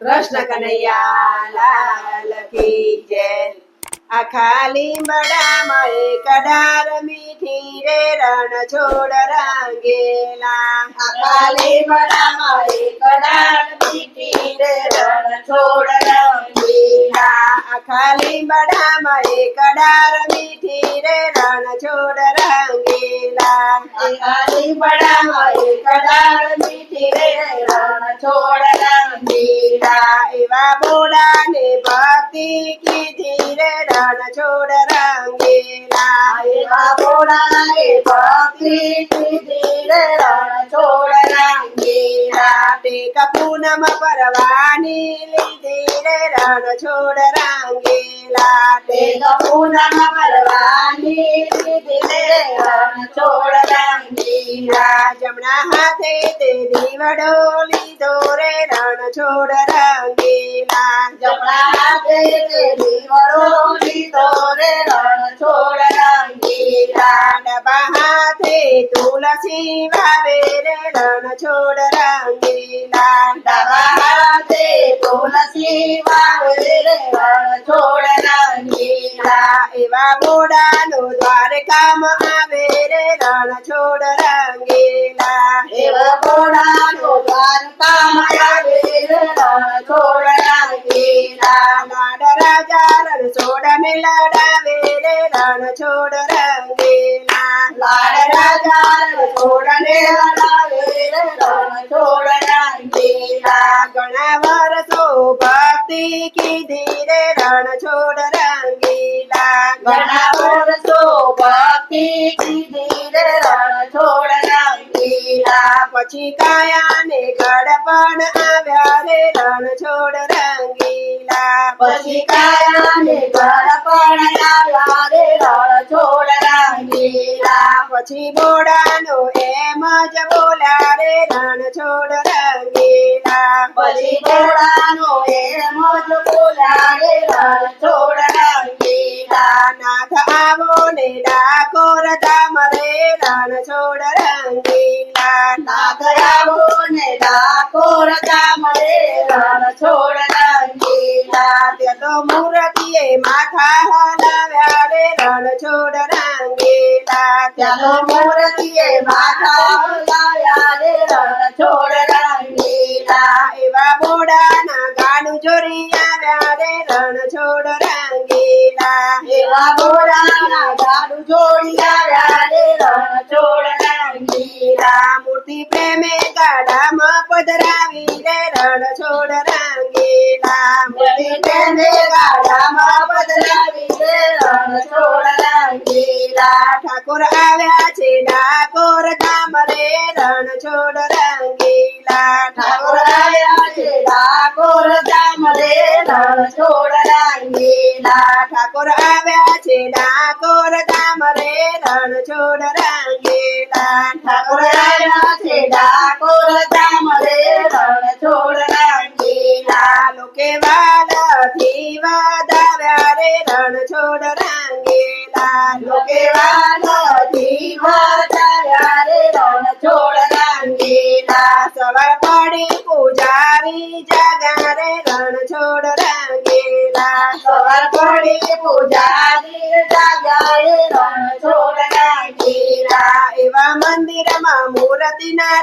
કૃષ્ણ કનૈયા, લાલ કી જય આ ખાલી બડામાં એક ડાર મીઠી રે રણ છોડ રાંગેલા આ કાલી બડામાં એક ડાળ મીઠી રે રણ છોડ રંગીલા. ખાલી મડા એક કડાર મીઠી રે રણ છોડ રાંગેલા આ કાલી બડામાં એક ડાળ મીઠી રે રણ છોડ. બોડાને ભક્તિ કીધી રે રણ છોડ રાંગેલા. એવા બોડાએ ભક્તિ કીધી રે રણ છોડ રાંગેલા. ટેક પૂનમ પરવાની લીધી રે રણ છોડ રાંગેલા. તે પૂનમ ભરવાની લીધી રે રણ છોડ રાંગેલા. જમણા હાથે તે દીવડો લીધો રે રણ છોડ રાંગેલા તુલસી વાવે રે રણ છોડ રાંગેલા ડાબા હાથે તુલસી વાવે રે રણ છોડ રંગીલા. એવા બોડાનો દ્વારકામાં આવે રે રણ છોડ એવ ઘોડાનો દ્વારકામાં આવે રે રણ છોડ રંગીલા. લાડ રાજા રણ છોડ ને લડાવે રે રણ છોડ રાંગેલા લાડ રાજા રણ છોડ રંગીલા. ઘણા વર્ષો ભક્તિ કીધી રે રણ છોડ રાંગેલા ઘણા વર્ષો ભક્તિ કીધી રે છોડ પછી કાયાને ગડપણ આવ્યા રે રણ છોડ રંગીલા પછી કાયાને ઘર પણ આવ્યા રે રણ છોડ રંગીલા. પછી બોડાનો એમ જ બોલ્યા રે રણ છોડ રંગીલા પછી બોડાનો એમ જ બોલ્યા રે રણ છોડ રંગીલા. નાથ આવો ને ડાકોર ધામ રે રણ છોડ નાથ આવો ને ડાકોર રે રણ છોડ રંગીલા. ત્યાં તો મૂર્તિએ માથા હલાવ્યા રે રણ છોડ રંગીલા ત્યાં તો મૂર્તિએ માથા હલાવ્યા રે રણ છોડ રંગીલા. એવા ઠાકોર આવ્યા છે ડાકોર ધામ રે રણ છોડ રંગીલા ઠાકોર આવ્યા છે ડાકોર ધામ રે રણ છોડ રંગીલા. ઠાકોર આવ્યા છે ડાકોર રે રણ છોડ રંગીલા ઠાકોર આવ્યા છે ડાકોર રે રણ છોડ મંદિરમાં મૂર્તિ ના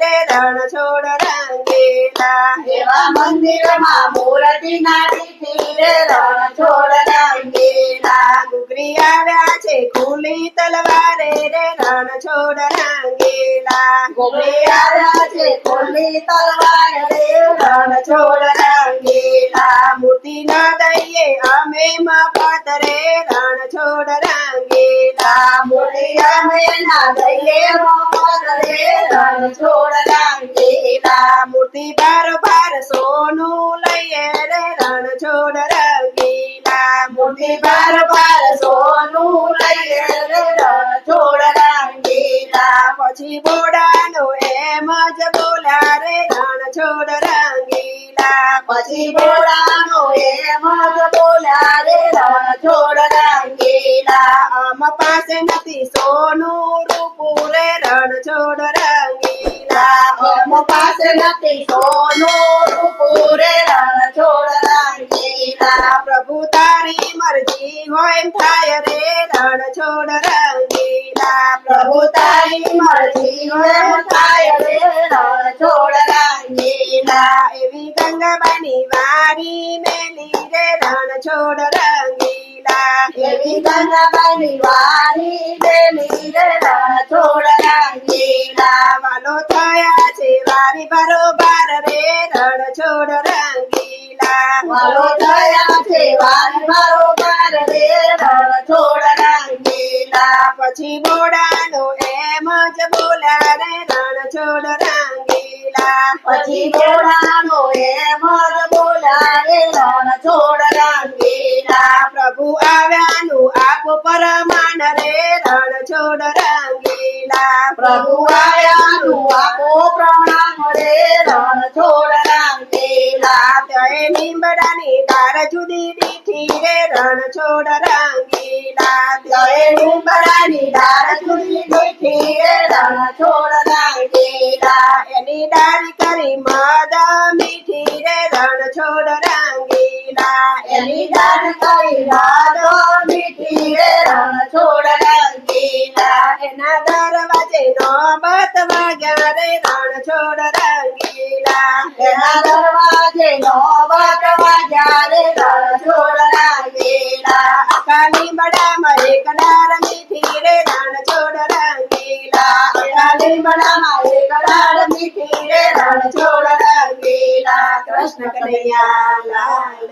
રે રણ છોડ રંગીલા એવા મંદિરમાં મૂર્તિ નાખી રે રણ છોડ રંગીલા. ગુગરી આવ્યા છે ખુલી તલવારે રે રણ છોડ રંગીલા ગુગરી આવ્યા છે ખુલી તલવારે રે રણ છોડ રંગીલા. મૂર્તિ ના દઈએ અમે માં રે રણ છોડ રંગીલા છોડ રંગીલા. મૂર્તિ બાર સોનું લઈએ રે રણ છોડ રંગીલા મૂર્તિ બાર સોનું લઈએ રે રણ છોડ રંગીલા. પછી બોડાનો એમ જ બોલા રે રણ છોડ રંગીલા પછી ભોળાનો એમ જ બોલ્યા રે રણ છોડ રંગીલા. પાસે નથી સોનું રૂપું રે રણ છોડ રંગીલા. અમ પાસે નથી સોનું રૂપું રે રણ છોડ રંગીલા. પ્રભુ તારી મરજી હોય થાય રે રણ છોડ રંગીલા. પ્રભુ તારી મરજી એમ ગંગાબાની વારી દેલી રે રણ છોડ રંગીલા વાલો થયા છે વારી બરોબર રે રણ છોડ રંગીલા. વાલો થયા છે વારી બરોબર રે રણ છોડ રંગીલા. પછી બોડાનો એમ જ બોલ્યા રે રણ છોડ રંગીલા. પછી બોલાનો એમ જ બોલાવે રણ છોડ પરમાન રે રણ છોડ રંગીલા. પ્રભુ આવ્યાનું આપો પ્રણામ રે રણ છોડ રંગીલા. જય લીમડાની ડાળ જુદી દીઠી રે રણ છોડ રંગીલા. જય લીમડાની ડાળ જુદી દીઠી રે રણ છોડ રંગીલા. એની ડાળી કરી મદ મીઠી રે રણ છોડ રંગીલા. એની ડાળ કરી નોબત વાગ્યા રે રણ છોડ રંગીલા એના દરવાજે નોબત વાગ્યા રે રણ છોડ રંગીલા કાલી બડામાં એક ડાળ મીઠી રે રણ છોડ રંગીલા કાલી બડામાં એક ડાળ મીઠી રે રણ છોડ રંગીલા કૃષ્ણ કનૈયા લાલ